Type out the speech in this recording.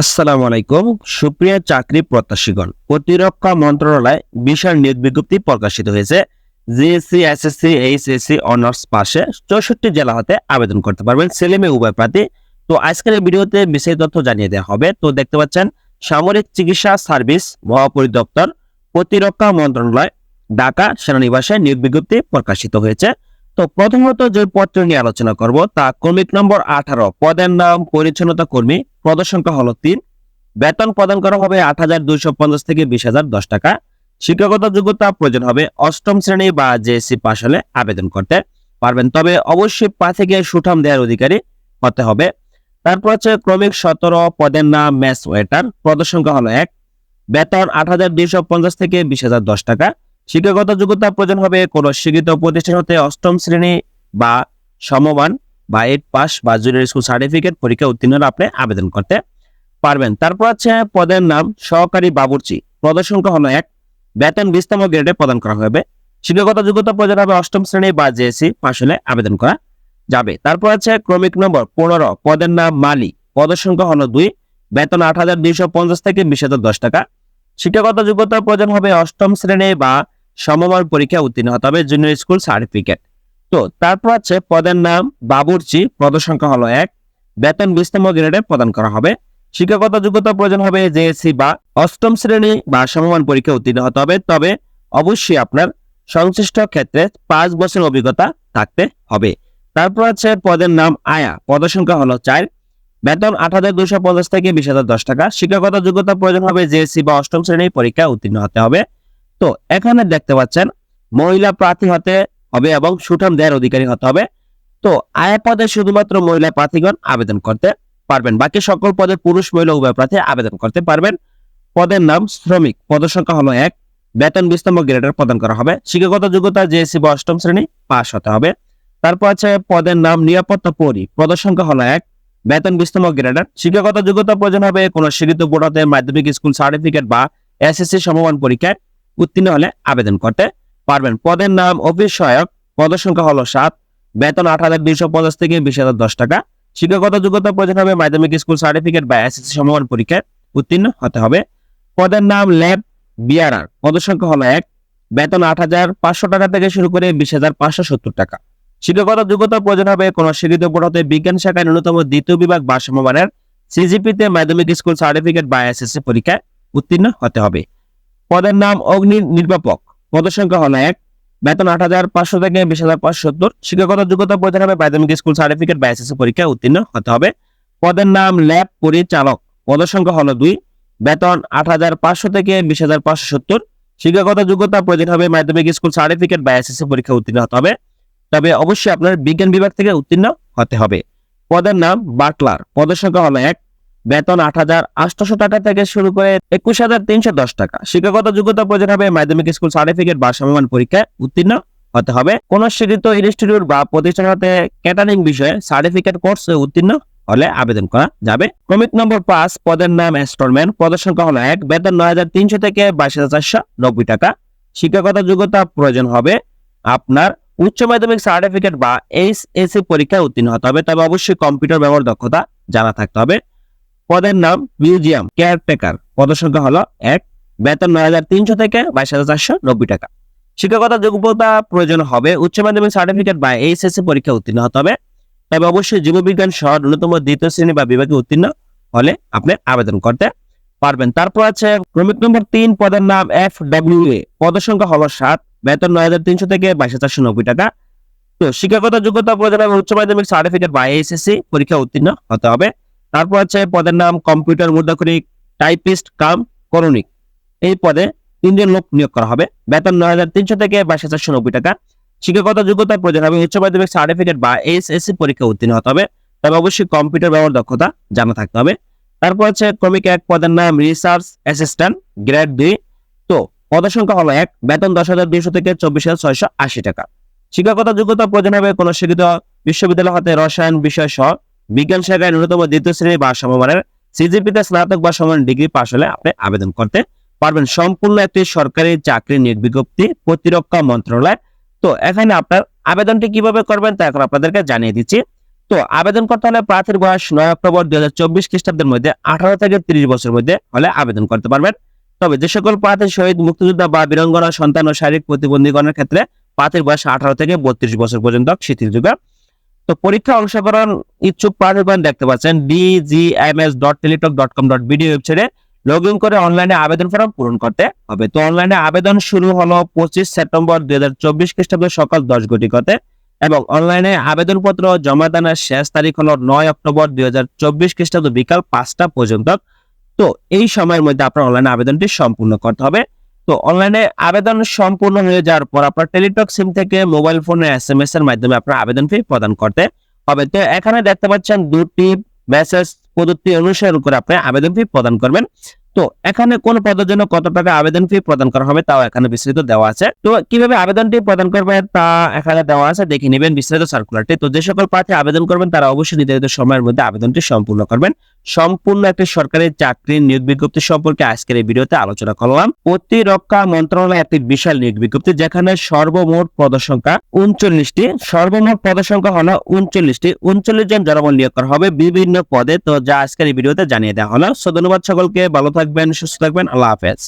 আসসালামু আলাইকুম, সুপ্রিয় চাকরি প্রত্যাশীগণ। প্রতিরক্ষা মন্ত্রণালয় বিশাল নিয়োগ বিজ্ঞপ্তি প্রকাশিত হয়েছে। জিএসসি, এসএসসি, এইচএসসি অনার্স পাশে চৌষট্টি জেলা হতে আবেদন করতে পারবেন ছেলে মেয়ে, উভয় প্রার্থী। তো আজকের ভিডিওতে বিশেষ তথ্য জানিয়ে দেওয়া হবে। তো দেখতে পাচ্ছেন, সামরিক চিকিৎসা সার্ভিস মহাপরিদপ্তর প্রতিরক্ষা মন্ত্রণালয়, ঢাকা সেনানিবাসে নিয়োগ বিজ্ঞপ্তি প্রকাশিত হয়েছে। তো প্রথমত যে পত্র নিয়ে আলোচনা করব, তা ক্রমিক নম্বর আঠারো। পদের নাম পরিচ্ছন্নতা কর্মী পদ সংখ্যা হলো তিন। বেতন প্রদান করা হবে আট হাজার দুইশো পঞ্চাশ থেকে বিশ হাজার দশ টাকা। শিক্ষাগত যোগ্যতা প্রয়োজন হবে অষ্টম শ্রেণি বা জেএসসি পাশ হলে আবেদন করতে পারবেন। তবে অবশ্যই প্রার্থীকে সুঠাম দেওয়ার অধিকারী হতে হবে। তারপর হচ্ছে ক্রমিক সতেরো, পদের নাম ম্যাচ ওয়েটার। পদ সংখ্যা হলো এক। বেতন আট হাজার দুইশো পঞ্চাশ থেকে বিশ হাজার দশ টাকা। শিক্ষাগত যোগ্যতা প্রয়োজন হবে কোন শিক্ষিত প্রতিষ্ঠান হতে অষ্টম শ্রেণি বা সমমান বা এইট পাস বা জুনিয়র স্কুল সার্টিফিকেট পরীক্ষা উত্তীর্ণ হলে আপনি আবেদন করতে পারবেন। তারপর আছে পদের নাম, সহকারী বাবুর্চি। পদের সংখ্যা হলো এক। বেতন বিশতম গ্রেডে প্রদান করা হবে। শিক্ষাগত যোগ্যতা প্রয়োজন হবে অষ্টম শ্রেণি বা জেএসসি পাশ হলে আবেদন করা যাবে। তারপর আছে ক্রমিক নম্বর, পনেরো। পদের নাম মালি। পদের সংখ্যা হলো দুই। বেতন আট হাজার দুইশো পঞ্চাশ থেকে বিশ হাজার দশ টাকা। শিক্ষাগত যোগ্যতা প্রয়োজন হবে অষ্টম শ্রেণি বা সমমান পরীক্ষা উত্তীর্ণ হতে হবে জুনিয়র স্কুল সার্টিফিকেট তো তারপর আছে পদের নাম বাবুর্চি পদ সংখ্যা হলো এক। বেতন বিশতম গ্রেডে প্রদান করা হবে। শিক্ষাগত যোগ্যতা প্রয়োজন হবে জেএসসি বা অষ্টম শ্রেণি বা সমমান পরীক্ষা উত্তীর্ণ হতে হবে তবে অবশ্যই আপনার সংশ্লিষ্ট ক্ষেত্রে পাঁচ বছর অভিজ্ঞতা থাকতে হবে। তারপর আছে পদের নাম আয়া পদ সংখ্যা হলো চার। বেতন আট হাজার দুশো পঞ্চাশ থেকে বিশ হাজার দশ টাকা। শিক্ষাগত যোগ্যতা প্রয়োজন হবে জেএসসি বা অষ্টম শ্রেণির পরীক্ষা উত্তীর্ণ হতে হবে। তো এখানে দেখতে পাচ্ছেন, মহিলা প্রার্থী হতে হবে এবং সুঠাম দেয়ের অধিকারী হতে হবে। তো আয়া পদে শুধুমাত্র মহিলা প্রার্থীগণ আবেদন করতে পারবেন, বাকি সকল পদে পুরুষ, মহিলা, উভয় প্রার্থী আবেদন করতে পারবেন। পদের নাম শ্রমিক পদ সংখ্যা হলো এক, বেতন বিস্তম গ্রেডের প্রদান করা হবে, শিক্ষাগত যোগ্যতা জেএসসি বা অষ্টম শ্রেণি পাস হতে হবে। তারপর আছে পদের নাম নিরাপত্তা পরি পদ সংখ্যা হলো এক, বেতন বিস্তম গ্রেডার, শিক্ষাগত যোগ্যতা প্রয়োজন হবে কোন স্বীকৃত বোর্ড হতে মাধ্যমিক স্কুল সার্টিফিকেট বা এসএসসি সমমান পরীক্ষায়। উত্তীর্ণ হলে আবেদন করতে পারবেন। পদের নাম অফিস সহায়ক পদের সংখ্যা হলো সাত, বেতন আট হাজার দুইশো পঞ্চাশ থেকে বিশ হাজার দশ টাকা। শিক্ষাগত যোগ্যতা প্রয়োজন হবে মাধ্যমিক স্কুল সার্টিফিকেট বা এসএসসি সমমান পরীক্ষায় উত্তীর্ণ হতে হবে। পদের নাম ল্যাব বিআরআর পদের সংখ্যা হলো এক, বেতন আট হাজার পাঁচশো টাকা থেকে শুরু করে বিশ হাজার পাঁচশো সত্তর টাকা। শিক্ষাগত যোগ্যতা প্রয়োজন হবে কোন বোর্ড হতে বিজ্ঞান শাখায় ন্যূনতম দ্বিতীয় বিভাগ বা সমমানের সিজিপিতে মাধ্যমিক স্কুল সার্টিফিকেট বা এসএসসি পরীক্ষায় উত্তীর্ণ হতে হবে। পদের নাম অগ্নি নির্বাপক। পদের সংখ্যা হলো এক। বেতন আট হাজার পাঁচশো থেকে বিশ হাজার পাঁচশো সত্তর। শিক্ষাগত যোগ্যতা প্রয়োজন হবে। মাধ্যমিক স্কুল সার্টিফিকেট বা এসএসসি পরীক্ষায় উত্তীর্ণ হতে হবে। পদের নাম ল্যাব পরিচালক। পদের সংখ্যা হলো দুই। বেতন আট হাজার পাঁচশো থেকে বিশ হাজার পাঁচশো সত্তর। শিক্ষাগত যোগ্যতা প্রয়োজন হবে। মাধ্যমিক স্কুল সার্টিফিকেট বা এসএসসি পরীক্ষা উত্তীর্ণ হতে হবে। তবে অবশ্যই আপনার বিজ্ঞান বিভাগ থেকে উত্তীর্ণ হতে হবে। পদের নাম বাটলার। পদের সংখ্যা হলো এক। বেতন আট হাজার আটশো টাকা থেকে শুরু করে একুশ হাজার তিনশো দশ টাকা। শিক্ষাগত যোগ্যতা প্রয়োজন হবে মাধ্যমিক স্কুল সার্টিফিকেট বা সমমান পরীক্ষায় উত্তীর্ণ হতে হবে। কোন স্বীকৃত ইনস্টিটিউট বা প্রতিষ্ঠান হতে ক্যাটারিং বিষয়ে সার্টিফিকেট কোর্সে উত্তীর্ণ হলে আবেদন করা যাবে। ক্রমিক নম্বর পাঁচ, পদের নাম ইনস্টলমেন্ট পদের সংখ্যা হলো এক, বেতন নয় হাজার তিনশো থেকে বাইশ হাজার চারশো নব্বই টাকা। শিক্ষাগত যোগ্যতা প্রয়োজন হবে আপনার উচ্চ মাধ্যমিক সার্টিফিকেট বা এইচএসসি পরীক্ষায় উত্তীর্ণ হতে হবে। তবে অবশ্যই কম্পিউটার ব্যবহার দক্ষতা জানা থাকতে হবে। পদের নাম মিউজিয়াম কেয়ারটেকার। পদের সংখ্যা হলো এক, বেতন নয় হাজার তিনশো থেকে বাইশ হাজার চারশো নব্বই টাকা। শিক্ষকতা যোগ্যতা প্রয়োজন হবে, উচ্চ মাধ্যমিক সার্টিফিকেট বা এইচএসসি পরীক্ষা উত্তীর্ণ হতে হবে। তবে অবশ্যই জীববিজ্ঞান সহ ন্যূনতম দ্বিতীয় শ্রেণি বা বিভাগে উত্তীর্ণ হলে আপনি আবেদন করতে পারবেন। তারপর আছে ক্রমিক নম্বর তিন, পদের নাম এফ ডাব্লিউ এ। পদের সংখ্যা হলো সাত, বেতন নয় হাজার তিনশো থেকে বাইশ হাজার চারশো নব্বই টাকা। তো শিক্ষাগত যোগ্যতা প্রয়োজন হবে, উচ্চ মাধ্যমিক সার্টিফিকেট বা এইচএসসি পরীক্ষা উত্তীর্ণ হতে হবে। তারপর আছে পদের নাম কম্পিউটার মুদ্রাক্ষরিক টাইপিস্ট কাম, করণিক। এই পদে তিনজন লোক নিয়োগ করা হবে। বেতন নয় হাজার তিনশো থেকে বাইশ হাজার নব্বই টাকা। শিক্ষাগত যোগ্যতার প্রয়োজন হবে। উচ্চ মাধ্যমিক সার্টিফিকেট বা এইচএসসি পরীক্ষা উত্তীর্ণ হতে হবে। তবে অবশ্যই কম্পিউটার ব্যবহার দক্ষতা জানা থাকতে হবে। তারপর আছে ক্রমিক এক, পদের নাম রিসার্চ অ্যাসিস্ট্যান্ট গ্রেড দুই। তো পদের সংখ্যা হলো এক। বেতন দশ হাজার দুইশো থেকে চব্বিশ হাজার ছয়শো আশি টাকা। শিক্ষাগত যোগ্যতা প্রয়োজন হবে কোনো শিক্ষিত বিশ্ববিদ্যালয় হতে রসায়ন বিষয় সহ বিজ্ঞান শাখায় ন্যূনতম দ্বিতীয় শ্রেণি বা সমমানের সিজিপিতে স্নাতক বা সমান ডিগ্রি পাশ হলে আপনি আবেদন করতে পারবেন। সম্পূর্ণ একটি সরকারি চাকরি নিয়োগ বিজ্ঞপ্তি প্রতিরক্ষা মন্ত্রণালয়। তো এখানে আপনার আবেদনটি কীভাবে করবেন তা এখন আপনাদেরকে জানিয়ে দিচ্ছি। তো আবেদন করতে হলে প্রার্থীর বয়স নয় অক্টোবর দুই হাজার চব্বিশ খ্রিস্টাব্দের মধ্যে আঠারো থেকে তিরিশ বছরের মধ্যে হলে আবেদন করতে পারবেন। তবে যে সকল প্রার্থী শহীদ, মুক্তিযোদ্ধা বা বীরঙ্গনা সন্তান ও শারীরিক প্রতিবন্ধীগণের ক্ষেত্রে প্রার্থীর বয়স আঠারো থেকে বত্রিশ বছর পর্যন্ত শিথিলযোগ্য তো পরীক্ষা অংশগ্রহণ ইচ্ছুক প্রার্থীগণ দেখতে পাচ্ছেন DGMS dot Teletalk dot com dot BD ওয়েবসাইটে লগ ইন করে অনলাইনে আবেদন ফর্ম পূরণ করতে হবে। তো অনলাইনে আবেদন শুরু হলো পঁচিশ সেপ্টেম্বর দুই হাজার চব্বিশ খ্রিস্টাব্দ সকাল দশ ঘটিকাতে এবং অনলাইনে আবেদনপত্র জমা দানের শেষ তারিখ হলো নয় অক্টোবর দুই হাজার চব্বিশ খ্রিস্টাব্দ বিকাল পাঁচটা পর্যন্ত। তো এই সময়ের মধ্যে আপনার অনলাইনে আবেদনটি সম্পূর্ণ করতে হবে। তো অনলাইনে আবেদন সম্পূর্ণ হয়ে যাওয়ার পর আপনার টেলিটক সিম থেকে মোবাইল ফোনে এস এম এস এর মাধ্যমে আপনার আবেদন ফি প্রদান করতে হবে। তো এখানে দেখতে পাচ্ছেন দুটি মেসেজ পদ্ধতি অনুসরণ করে আপনি আবেদন ফি প্রদান করবেন। তো এখানে কোন পদের জন্য কত টাকা আবেদন ফি প্রদান করা হবে তাও এখানে বিস্তারিত দেওয়া আছে। তো কীভাবে আবেদনটি প্রদান করবেন তা এখানে দেওয়া আছে, দেখে নেবেন বিস্তারিত সার্কুলারটি তো যে সকল প্রার্থী আবেদন করবেন তারা অবশ্যই নির্ধারিত সময়ের মধ্যে আবেদনটি সম্পূর্ণ করবেন। সম্পূর্ণ একটি সরকারি চাকরির নিয়োগ বিজ্ঞপ্তি সম্পর্কে আজকের এই ভিডিওতে আলোচনা করলাম। প্রতিরক্ষা মন্ত্রণালয় একটি বিশাল নিয়োগ বিজ্ঞপ্তি, যেখানে সর্বমোট পদসংখ্যা উনচল্লিশটি। সর্বমোট পদসংখ্যা হলো উনচল্লিশটি। উনচল্লিশ জন জনবল নিয়োগ করা হবে বিভিন্ন পদে। তো যা আজকের এই ভিডিওতে জানিয়ে দেওয়া হলো। সো ধন্যবাদ সকলকে। ভালো থাকবেন, সুস্থ থাকবেন। আল্লাহ হাফেজ।